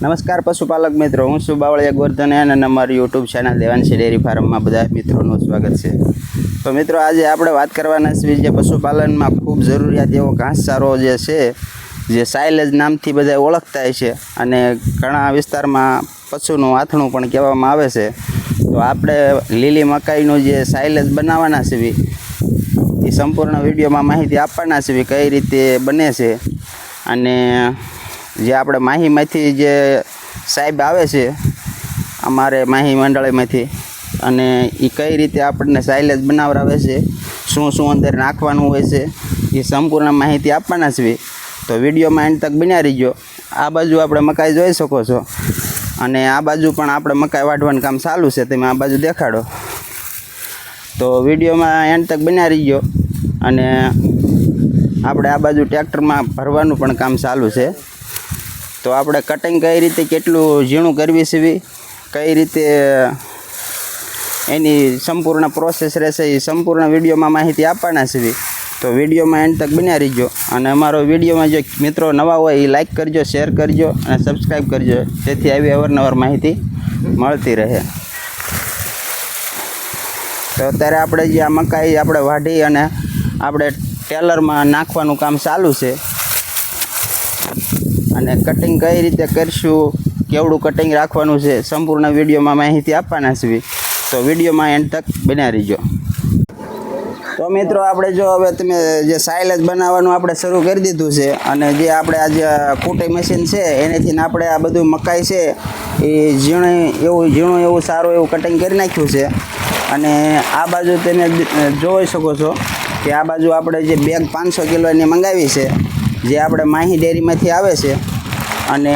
નમસ્કાર પશુપાલક મિત્રો, હું છું બાવળિયા ગોરધન અને અમારી યુટ્યુબ ચેનલ દેવાંશી ડેરી ફાર્મમાં બધા મિત્રોનું સ્વાગત છે. તો મિત્રો, આજે આપણે વાત કરવાના છીએ જે પશુપાલનમાં ખૂબ જરૂરિયાત એવો ઘાસચારો જે છે, જે સાયલેજ નામથી બધા ઓળખતા છે અને ઘણા વિસ્તારમાં પશુનું આથણું પણ કહેવામાં આવે છે. તો આપણે લીલી મકાઈનું જે સાયલેજ બનાવવાના છીએ, એ સંપૂર્ણ વિડીયોમાં માહિતી આપવાના છીએ કઈ રીતે બને છે અને જે આપણે માહીમાંથી જે સાહેબ આવે છે, અમારે માહી મંડળીમાંથી, અને એ કઈ રીતે આપણને સાયલેજ બનાવરાવે છે, શું શું અંદર નાખવાનું હોય છે, એ સંપૂર્ણ માહિતી આપવાના છે તો વિડીયોમાં એન્ડ તક બન્યા રહીજો. આ બાજુ આપણે મકાઈ જોઈ શકો છો. અને આ બાજુ પણ આપણે મકાઈ વાઢવાનું કામ ચાલુ છે, તમે આ બાજુ દેખાડો. તો વિડીયોમાં એન્ડ તક બન્યા રહીજો. અને આપણે આ બાજુ ટ્રેક્ટરમાં ભરવાનું પણ કામ ચાલુ છે. તો આપણે કટિંગ કઈ રીતે કેટલું ઝીણું કરવી છે કઈ રીતે એની સંપૂર્ણ પ્રોસેસ રહેશે એ સંપૂર્ણ વિડીયોમાં માહિતી આપવાના છે તો વિડીયોમાં એન્ડ તક બન્યા રહીજો. અને અમારો વિડીયોમાં જો મિત્રો નવા હોય એ લાઇક કરજો શેર કરજો અને સબસ્ક્રાઈબ કરજો. જેથી આવી અવારનવાર માહિતી મળતી રહે. તો અત્યારે આપણે જે આ મકાઈ આપણે વાઢી અને આપણે ટેલરમાં નાખવાનું કામ ચાલુ છે. અને કટિંગ કઈ રીતે કરશું, કેવડું કટિંગ રાખવાનું છે, સંપૂર્ણ વિડીયોમાં માહિતી આપવાના છે. તો વિડીયોમાં એન્ડ તક બન્યા રહીજો. તો મિત્રો, આપણે જો હવે તમે જે સાયલેજ બનાવવાનું આપણે શરૂ કરી દીધું છે અને જે આપણે આ જે કૂટી મશીન છે, એનેથી આપણે આ બધું મકાઈ છે, એ ઝીણું એવું ઝીણું એવું સારું એવું કટિંગ કરી નાખ્યું છે. અને આ બાજુ તમે જોઈ શકો છો કે આ બાજુ આપણે જે બેગ પાંચસો કિલોની મંગાવી છે જે આપણે માહી ડેરીમાંથી આવે છે અને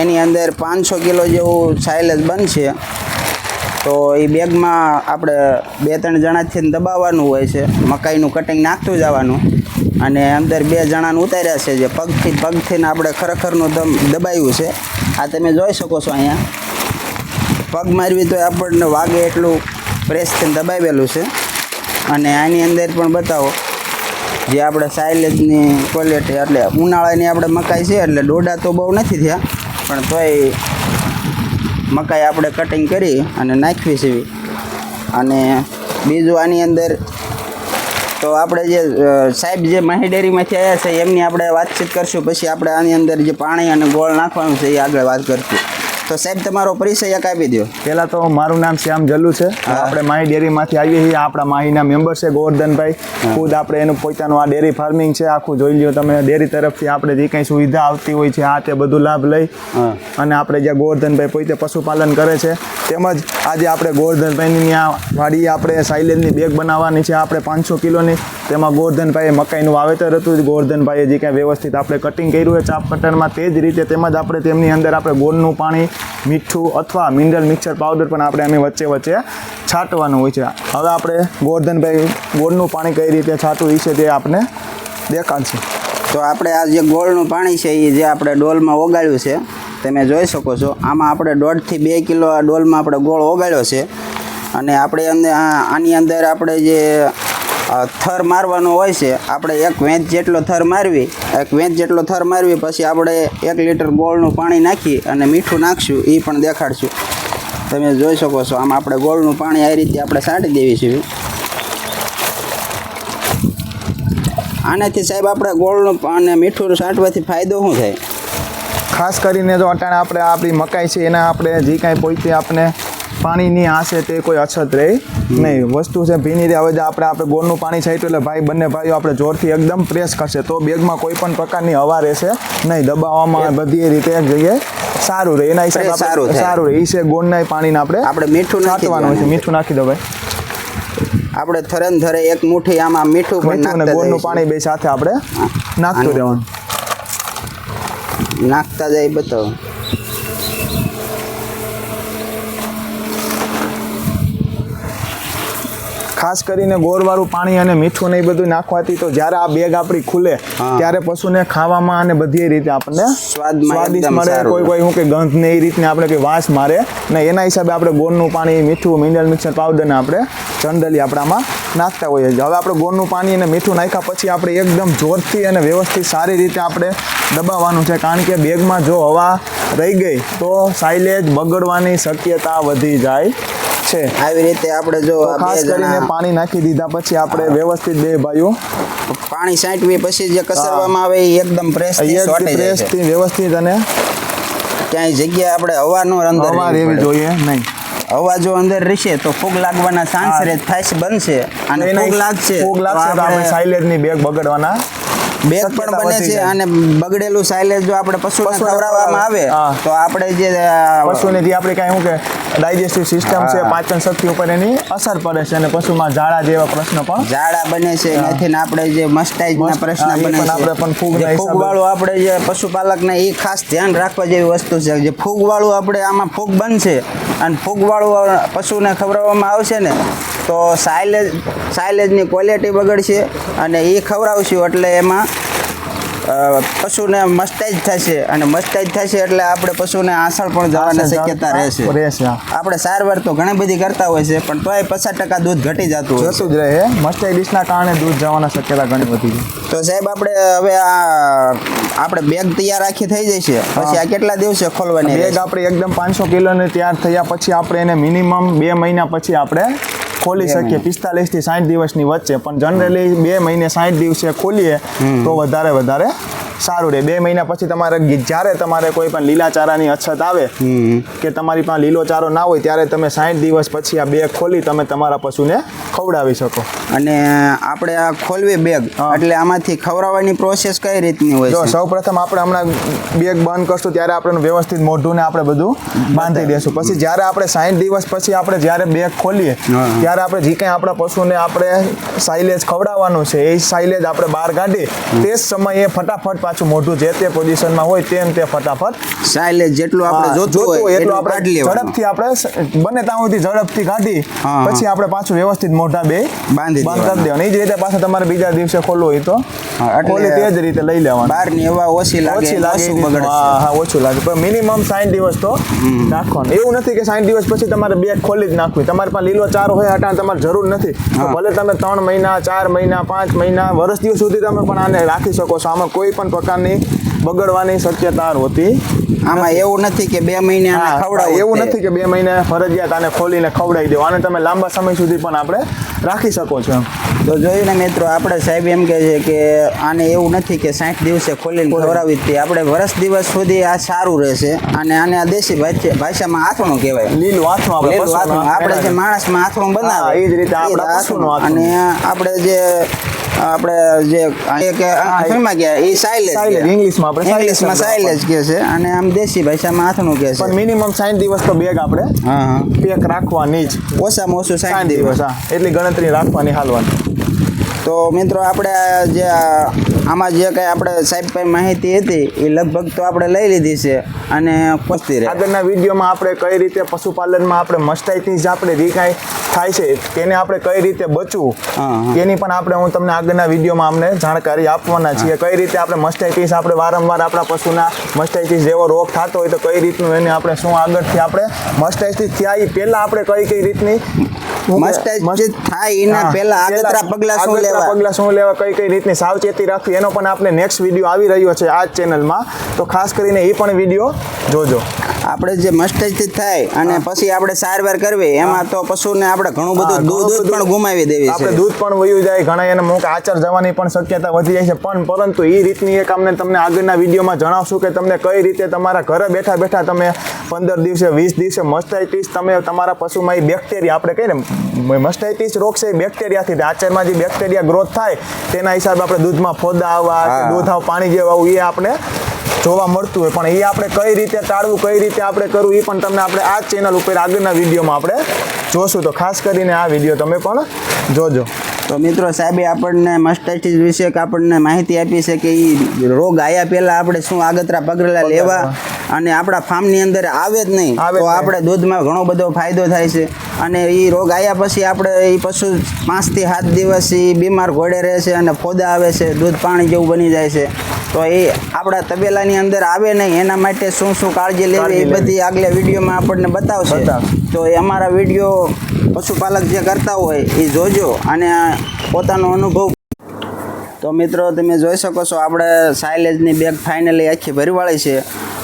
એની અંદર પાંચસો કિલો જેવું સાયલેજ બનશે, તો એ બેગમાં આપણે બે ત્રણ જણાથી દબાવવાનું હોય છે. મકાઈનું કટિંગ નાખતું જવાનું અને અંદર બે જણાને ઉતાર્યા છે જે પગથી પગથીને આપણે ખરેખરનું દમ દબાયું છે. આ તમે જોઈ શકો છો અહીંયા. પગ મારવી તો આપણને વાગે એટલું પ્રેસથી દબાવેલું છે. અને આની અંદર પણ બતાવો. જે આપણે સાઇલેજની ક્વોલિટી એટલે ઉનાળાની આપણે મકાઈ છે એટલે ડોડા તો બહુ નથી થયા, પણ તોય મકાઈ આપણે કટિંગ કરી અને નાખવી છે. અને બીજું આની અંદર તો આપણે જે સાહેબ જે માહી ડેરીમાંથી આવ્યા છે, એમની આપણે વાતચીત કરશું, પછી આપણે આની અંદર જે પાણી અને ગોળ નાખવાનું છે, એ આગળ વાત કરશું. તો સાહેબ તમારો પરિચય એક આપી દો પહેલા તો મારું નામ શ્યામ જલ્લુ છે. આપણે માહી ડેરીમાંથી આવીએ છીએ. આપણા માહીના મેમ્બર છે ગોવર્ધનભાઈ. ખુદ આપણે એનું પોતાનું આ ડેરી ફાર્મિંગ છે. આખું જોઈ લ્યો તમે ડેરી તરફથી આપણે જે કંઈ સુવિધા આવતી હોય છે આ તે બધું લાભ લઈ અને આપણે જ્યાં ગોવર્ધનભાઈ પોતે પશુપાલન કરે છે તેમજ આજે આપણે ગોવર્ધનભાઈની આ વાડી આપણે સાયલેજની બેગ બનાવવાની છે. આપણે પાંચસો કિલોની તેમાં ગોવર્ધનભાઈએ મકાઈનું વાવેતર હતું. ગોવર્ધનભાઈએ જે કાંઈ વ્યવસ્થિત આપણે કટિંગ કર્યું છે ચાપ કટરમાં તે જ રીતે તેમજ આપણે તેમની અંદર આપણે ગોળનું પાણી મીઠું અથવા મિનરલ મિક્સર પાવડર પણ આપણે અમે વચ્ચે વચ્ચે છાંટવાનું હોય છે. હવે આપણે ગોર્ધનભાઈ ગોળનું પાણી કઈ રીતે છાંટવું એ છે તે આપણે દેખાડશે. તો આપણે આ જે ગોળનું પાણી છે એ જે આપણે ડોલમાં ઓગાળ્યું છે, તમે જોઈ શકો છો, આમાં આપણે દોઢથી બે કિલો આ ડોલમાં આપણે ગોળ ઓગાળ્યો છે. અને આપણે અંદર આની અંદર આપણે જે થર મારવાનો હોય છે, આપણે એક વેંચ જેટલો થર મારવી, એક વેંચ જેટલો થર મારવી, પછી આપણે એક લીટર ગોળનું પાણી નાખી અને મીઠું નાખશું એ પણ દેખાડશું. તમે જોઈ શકો છો, આમ આપણે ગોળનું પાણી આ રીતે આપણે છાંટી દેવી છે. આનાથી સાહેબ આપણે ગોળનું અને મીઠું છાંટવાથી ફાયદો શું થાય? ખાસ કરીને જો અટાણે આપણે આપણી મકાઈ છે, એના આપણે જે કાંઈ પોતે આપણે પાણીની આશે તે કોઈ અછત રહે નહીં. વસ્તુ છે ભીની રહે. હવે આપણે આપણે ગોળનું પાણી છાંટ્યું એટલે ભાઈ બંને ભાઈઓ આપણે જોરથી એકદમ પ્રેસ કરશે. તો બેગમાં કોઈ પણ પ્રકારની હવા રહેશે નહીં. દબાવવામાં બધી રીતે જઈએ. સારું રહે. એના હિસાબે સારું સારું રહે. એ છે ગોળના પાણીને આપણે આપણે મીઠું નાખવાનું છે. મીઠું નાખી દો ભાઈ. આપણે થરન થરે એક મુઠ્ઠી આમાં મીઠું પણ નાખતા ગોળનું પાણી બે સાથે આપણે નાખતું રહેવાનું. નાખતા જાય બતાવો. ખાસ કરીને ગોરવાળું પાણી અને મીઠું ને એ બધું નાખવાથી તો જ્યારે આ બેગ આપણી ખુલે ત્યારે પશુને ખાવામાં અને બધી રીતે આપણને સ્વાદિષ્ટ મળે કોઈ કોઈ હું કે ગંધ ને એ રીતને આપણે કે વાસ મારે. ને એના હિસાબે આપણે ગોળનું પાણી મીઠું મિનરલ મિક્સર પાવડરને આપણે જનરલી આપણામાં નાખતા હોઈએ છીએ. હવે આપણે ગોળનું પાણી અને મીઠું નાખ્યા પછી આપણે એકદમ જોરથી અને વ્યવસ્થિત સારી રીતે આપણે દબાવવાનું છે. કારણ કે બેગમાં જો હવા રહી ગઈ તો સાઇલેજ બગડવાની શક્યતા વધી જાય. છે. આવી રીતે આપણે જો ખાસ કરીને પાણી નાખી દીધા પછી આપણે વ્યવસ્થિત બે ભાઈઓ પાણી સાંટવી પછી જે કસરવામાં આવે એ એકદમ પ્રેસથી છે. પ્રેસથી વ્યવસ્થિત અને ક્યાંય જગ્યા આપણે હવાનો અંદર હવા રહેવી જોઈએ નહીં. હવા જો અંદર રહેશે તો ફૂગ લાગવાના ચાન્સ. રહે થાય બનશે. અને ફૂગ લાગશે ફૂગ લાગશે તો આપણે સાઇલેજની બેગ બગડવાના બેગ પણ બને છે અને બગડેલું સાયલેજ જો આપણે પશુને પશુને ખવડાવવામાં આવે તો આપણે જે પશુને જે આપણે કાંઈ શું કે ડાયજેસ્ટિવ સિસ્ટમ છે પાચન શક્તિ ઉપર એની અસર પડે છે અને પશુમાં ઝાડા જેવા પ્રશ્ન પણ ઝાડા બને છે એથી આપણે જે મસ્ત- પ્રશ્ન બને છે. આપણે પણ ફૂગ ફૂગવાળું આપણે જે પશુપાલકને એ ખાસ ધ્યાન રાખવા જેવી વસ્તુ છે. જે ફૂગવાળું આપણે આમાં ફૂગ બનશે અને ફૂગવાળું પશુને ખવડાવવામાં આવશે ને તો સાયલેજ સાયલેજની ક્વોલિટી બગડશે અને એ ખવડાવશું એટલે એમાં પશુને મસ્ટાઈજ થશે અને મસ્ટાઈજ થશે એટલે આપણે પશુને આસળ પણ જવાની શક્યતા રહેશે. રહેશે આપણે સારવાર તો ઘણી બધી કરતા હોય છે પણ તોય પચાસ ટકા દૂધ ઘટી જતું હોય શું જતું જ રહે મસ્ટાઇડિસના કારણે દૂધ જવાના શક્યતા ઘણી બધી તો સાહેબ આપણે હવે આ આપણે બેગ તૈયાર રાખી થઈ જશે પછી આ કેટલા દિવસે ખોલવાની બેગ આપણે એકદમ પાંચસો કિલોની તૈયાર થયા પછી આપણે એને મિનિમમ બે મહિના પછી આપણે ખોલી શકીએ. પિસ્તાલીસથી સાઠ દિવસની વચ્ચે. પણ જનરલી બે મહિને સાઠ દિવસે ખોલીએ તો વધારે વધારે સારું રહે. બે મહિના પછી તમારે જ્યારે તમારે કોઈ પણ લીલા ચારાની અછત આવે કે તમારી પાસે લીલો ચારો ના હોય ત્યારે તમે સાઠ દિવસ પછી આ બેગ ખોલી તમે તમારા પશુને ખવડાવી શકો. અને આપણે આ ખોલવી બેગ. એટલે આમાંથી ખવડાવવાની પ્રોસેસ કઈ રીતની હોય જો સૌ પ્રથમ આપણે હમણાં બેગ બંધ કરશું ત્યારે આપણે વ્યવસ્થિત મોઢું ને આપણે બધું બાંધી દેશું. પછી જ્યારે આપણે સાઠ દિવસ પછી આપણે જ્યારે બેગ ખોલીએ ત્યારે આપણે જે કંઈ આપણા પશુને આપણે સાઇલેજ ખવડાવવાનું છે એ સાઇલેજ આપણે બહાર કાઢી તે જ સમયે ફટાફટ પાછું મોઢું જે તે પોઝિશનમાં હોય તેમ તે ફટાફટ સાઇલેજ જેટલું આપણે જોતું હોય એટલું આપણે ઝડપથી આપણે બને ત્યાં સુધી ઝડપથી કાઢી. પછી આપણે પાછું વ્યવસ્થિત મોઢા બે બાંધી બંધ દેવાનું. એ જ રીતે પાછા તમારે બીજા દિવસે ખોલવું હોય તો ખોલી તે જ રીતે લઈ લેવાનું. બહારની હવા ઓછી લાગે ઓછી લાગે હા હા ઓછું લાગે. પણ મિનિમમ સાઠ દિવસ તો નાખવાનું. એવું નથી કે સાઠ દિવસ પછી તમારે બેગ ખોલી જ નાખવી. તમારે પાસે લીલો ચારો હોય અટાણે તમારે જરૂર નથી. ભલે તમે ત્રણ મહિના ચાર મહિના પાંચ મહિના વર્ષ દિવસ સુધી તમે પણ આને રાખી શકો છો. આમાં કોઈ પણ પ્રકારની બગડવાની શક્યતા હોતી આમાં એવું નથી કે બે મહિને ખવડાવ એવું નથી કે બે મહિને ફરજિયાત આને ખોલીને ખવડાવી દેવું. આને તમે લાંબા સમય સુધી પણ આપણે રાખી શકો છો. તો જોયું ને મિત્રો આપણે સાહેબ એમ કહે છે કે આને એવું નથી કે સાઠ દિવસે ખોલીને ખવડાવી જ આપણે વર્ષ દિવસ સુધી આ સારું રહેશે અને આને આ દેશી ભાષા- ભાષામાં આથણું કહેવાય. લીલું આથણું. આપણે જે માણસમાં આથણું બનાવે એ જ રીતે. અને આપણે જે આપણે જે કે ગયા એ સાયલેજ ઇંગ્લિશમાં આપણે ઇંગ્લિશમાં સાયલેજ કહે છે અને આમ દેશી ભાષામાં આથણું કહે પણ છે મિનિમમ સાઠ દિવસ તો બેગ આપણે હા પેક રાખવાની જ. ઓછામાં ઓછું સાઠ દિવસ હા. એટલી ગણતરી રાખવાની હાલવાની. તો મિત્રો આપણે જે આમાં જે કંઈ આપણે સાહેબ પાસે માહિતી હતી એ લગભગ તો આપણે લઈ લીધી છે અને પહોંચતી રહે. આગળના વિડીયોમાં આપણે કઈ રીતે પશુપાલનમાં આપણે મસ્ટાઈથી જ આપણે કાંઈ થાય છે તેને આપણે કઈ રીતે બચવું. તેની પણ આપણે હું તમને આગળના વિડીયોમાં અમને જાણકારી આપવાના છીએ. કઈ રીતે આપણે મસ્ટાઇટીસ આપણે વારંવાર આપણા પશુના મસ્ટાઇટીસ જેવો રોગ થતો હોય તો કઈ રીતનું એને આપણે શું આગળથી આપણે મસ્ટાઇટીસ થયા એ પહેલાં આપણે કઈ કઈ રીતની થાય એના પહેલા આગતરા પગલા શું લેવા? પગલાં શું લેવા કઈ કઈ રીતની સાવચેતી રાખવી એનો પણ આપણે નેક્સ્ટ વીડિયો આવી રહ્યો છે આ ચેનલમાં તો ખાસ કરીને એ પણ વીડિયો જોજો. આપણે જે મસ્ટાઈટ થાય અને પછી આપણે સારવાર કરવી એમાં તો પશુને આપણે ઘણું હા, બધું દૂધ પણ ગુમાવી દેવી આપણે દૂધ પણ વયું જાય ઘણા એને મુખ આચર જવાની પણ શક્યતા વધી જાય છે. પણ પરંતુ એ રીતની એક અમને તમને આગળના વિડીયોમાં જણાવશું કે તમને કઈ રીતે તમારા ઘરે બેઠા બેઠા તમે પંદર દિવસે વીસ દિવસે મસ્ટાઇટીસ તમે તમારા પશુમાં એ બેક્ટેરિયા આપણે કહીએ ને મસ્ટાઇટીસ રોગ છે એ બેક્ટેરિયાથી. આચરમાં જે બેક્ટેરિયા ગ્રોથ થાય તેના હિસાબે આપણે દૂધમાં ફોદા આવવા દૂધ આવ પાણી જેવા આવું એ આપણે જોવા મળતું હોય. પણ એ આપણે કઈ રીતે ટાળવું કઈ રીતે આપણે કરવું એ પણ તમને આપણે આ ચેનલ ઉપર આગળના વિડીયોમાં આપણે જોશું તો ખાસ કરીને આ વીડિયો તમે પણ જોજો. તો મિત્રો સાહેબે આપણને મસ્ટાઇટિસ વિશે આપણને માહિતી આપી છે કે એ રોગ આવ્યા પહેલાં આપણે શું આગતરા પગરેલા લેવા અને આપણા ફાર્મની અંદર આવે જ નહીં તો આપણે દૂધમાં ઘણો બધો ફાયદો થાય છે. અને એ રોગ આવ્યા પછી આપણે એ પશુ પાંચથી સાત દિવસ એ બીમાર ઘોડે રહે છે અને ફોદા આવે છે દૂધ પાણી જેવું બની જાય છે. તો એ આપણા તબેલાની અંદર આવે નહીં એના માટે શું શું કાળજી લેવી એ બધી આગલા વિડીયોમાં આપણને બતાવશે. તો એ અમારા વીડિયો પશુપાલક જે કરતા હોય એ જોજો અને પોતાનો અનુભવ તો મિત્રો, તમે જોઈ શકો છો આપણે સાયલેજની બેગ ફાઇનલી આખી ભરીવાળી છે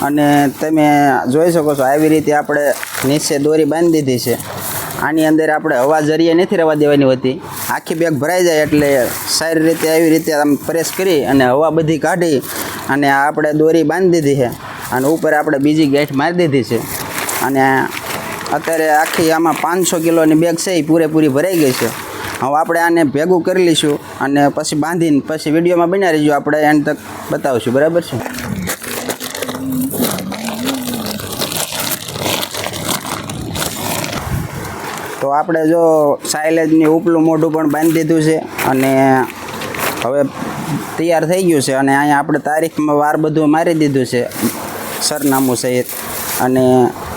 અને તમે જોઈ શકો છો આવી રીતે આપણે નીચે દોરી બાંધી દીધી છે. આની અંદર આપણે હવા જરીએ નથી રહેવા દેવાની હોતી. આખી બેગ ભરાઈ જાય એટલે સારી રીતે આવી રીતે આમ પ્રેસ કરી અને હવા બધી કાઢી અને આપણે દોરી બાંધી દીધી છે અને ઉપર આપણે બીજી ગેઠ મારી દીધી છે. અને અત્યારે આખી આમાં પાંચસો કિલોની બેગ છે એ પૂરેપૂરી ભરાઈ ગઈ છે. હવે આપણે આને ભેગું કરી લઈશું અને પછી બાંધીને પછી વિડીયોમાં બના રહીશું આપણે એન્ડ તક બતાવશું. બરાબર છે? તો આપણે જો સાયલેજની ઉપલું મોઢું પણ બાંધી દીધું છે અને હવે તૈયાર થઈ ગયું છે અને અહીંયા આપણે તારીખમાં વાર બધું મારી દીધું છે સરનામું સહિત. અને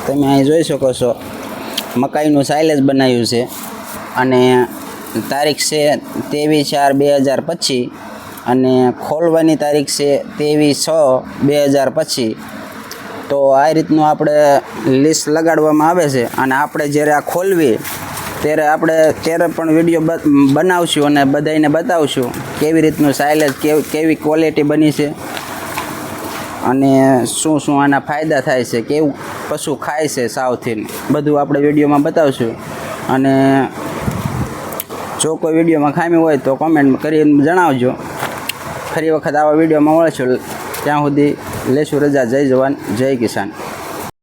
તમે અહીં જોઈ શકો છો, મકાઈનું સાયલેજ બનાવ્યું છે. અને તારીખ છે ત્રેવીસ ચાર બે હજાર પચીસ અને ખોલવાની તારીખ છે ત્રેવીસ છ બે હજાર પચીસ. તો આ રીતનું આપણે લિસ્ટ લગાડવામાં આવે છે અને આપણે જ્યારે આ ખોલવી ત્યારે આપણે ત્યારે પણ વીડિયો બનાવશું અને બધાને બતાવશું કેવી રીતનું સાયલેજ કેવી કેવી ક્વોલિટી બની છે અને શું શું આના ફાયદા થાય છે, કેવું પશુ ખાય છે સાવથી બધું આપણે વિડીયોમાં બતાવશું અને જો કોઈ વિડીયોમાં ખામી હોય તો કોમેન્ટ કરીને જણાવજો. ફરી વખત આવા વિડીયોમાં મળશું. ત્યાં સુધી લેશું રજા. જય જવાન, જય કિસાન.